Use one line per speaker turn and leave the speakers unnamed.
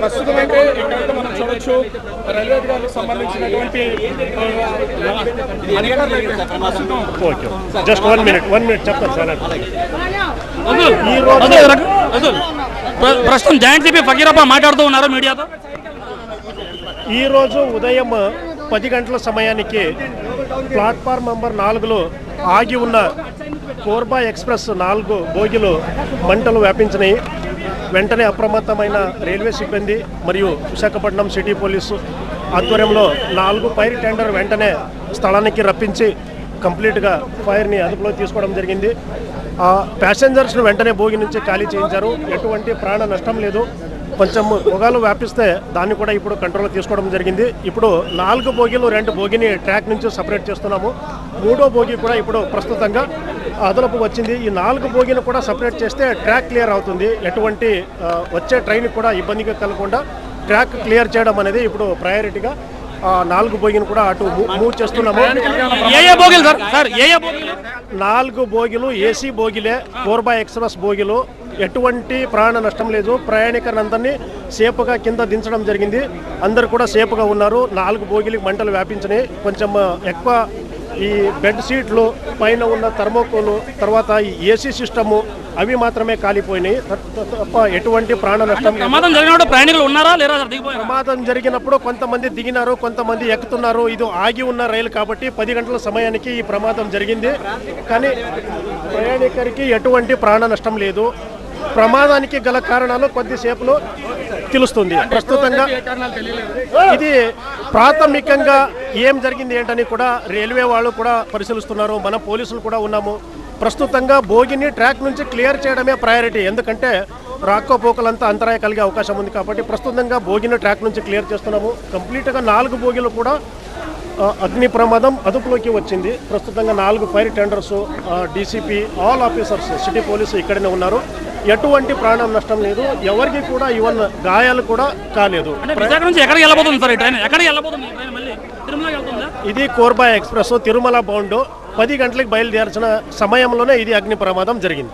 ప్రస్తుతం అయితే ఇక్కడైతే మనం చూడొచ్చు. రైల్వే అధికారులకు సంబంధించినటువంటి
just one minute one minute చెప్తాను సార్.
ప్రస్తుతం జాయింట్ సిపి ఫకీరప్ప మాట్లాడుతూ ఉన్నారు మీడియాతో?
ఈరోజు ఉదయం పది గంటల సమయానికి ప్లాట్ఫామ్ నంబర్ నాలుగులో ఆగి ఉన్న కోర్బా ఎక్స్ప్రెస్ నాలుగు బోగిలు మంటలు వ్యాపించినాయి. వెంటనే అప్రమత్తమైన రైల్వే సిబ్బంది మరియు విశాఖపట్నం సిటీ పోలీసు ఆధ్వర్యంలో నాలుగు ఫైర్ టెండర్ వెంటనే స్థలానికి రప్పించి కంప్లీట్గా ఫైర్ని అదుపులో తీసుకోవడం జరిగింది. ఆ ప్యాసింజర్స్ను వెంటనే భోగి నుంచి ఖాళీ చేయించారు. ఎటువంటి ప్రాణ నష్టం లేదు. కొంచెం పొగాలు వ్యాపిస్తే దాన్ని కూడా ఇప్పుడు కంట్రోల్ తీసుకోవడం జరిగింది. ఇప్పుడు నాలుగు బోగీలు రెండు బోగిని ట్రాక్ నుంచి సపరేట్ చేస్తున్నాము. మూడో బోగి కూడా ఇప్పుడు ప్రస్తుతంగా అదనపు వచ్చింది. ఈ నాలుగు బోగిని కూడా సపరేట్ చేస్తే ట్రాక్ క్లియర్ అవుతుంది. ఎటువంటి వచ్చే ట్రైన్ కూడా ఇబ్బందిగా కలగకుండా ట్రాక్ క్లియర్ చేయడం అనేది ఇప్పుడు ప్రయారిటీగా నాలుగు బోగిని కూడా అటు మూవ్ చేస్తున్నాము. నాలుగు బోగిలు ఏసీ బోగిలే కోర్బా ఎక్స్ప్రెస్ బోగిలు ఎటువంటి ప్రాణ నష్టం లేదు. ప్రయాణికులందరినీ సేఫ్గా కింద దించడం జరిగింది. అందరు కూడా సేఫ్గా ఉన్నారు. నాలుగు బోగిలకు మంటలు వ్యాపించినాయి. కొంచెం ఎక్కువ ఈ బెడ్ సీట్లు పైన ఉన్న థర్మోకోలు తర్వాత ఈ ఏసీ సిస్టము అవి మాత్రమే కాలిపోయినాయి. తప్ప- ఎటువంటి ప్రాణ నష్టం లేదు.
ప్రమాదం జరిగినప్పుడు ప్రయాణికులు ఉన్నారా? దిగిపోయారా?
ప్రమాదం జరిగినప్పుడు కొంతమంది దిగినారు కొంతమంది ఎక్కుతున్నారు. ఇది ఆగి ఉన్న రైలు కాబట్టి పది గంటల సమయానికి ఈ ప్రమాదం జరిగింది. కానీ ప్రయాణికుడికి ఎటువంటి ప్రాణ నష్టం లేదు. ప్రమాదానికి గల కారణాలు కొద్దిసేపులో తెలుస్తుంది. ప్రస్తుతంగా ఇది ప్రాథమికంగా ఏం జరిగింది ఏంటని కూడా రైల్వే వాళ్ళు కూడా పరిశీలిస్తున్నారు. మన పోలీసులు కూడా ఉన్నాము. ప్రస్తుతంగా భోగిని ట్రాక్ నుంచి క్లియర్ చేయడమే ప్రయారిటీ. ఎందుకంటే రాక్కపోకలంతా అంతరాయ కలిగే అవకాశం ఉంది కాబట్టి ప్రస్తుతంగా భోగిని ట్రాక్ నుంచి క్లియర్ చేస్తున్నాము. కంప్లీట్గా నాలుగు భోగిలు కూడా అగ్ని ప్రమాదం అదుపులోకి వచ్చింది. ప్రస్తుతంగా నాలుగు fire tenders DCP all officers city police ఇక్కడనే ఉన్నారు. ఎటువంటి ప్రాణ నష్టం లేదు. ఎవరికి కూడా ఈవెన్ గాయాలు కూడా కాలేదు. ఇది కోర్బా ఎక్స్ప్రెస్ తిరుమల బౌండ్. పది గంటలకు బయలుదేర్చిన సమయంలోనే ఇది అగ్ని ప్రమాదం జరిగింది.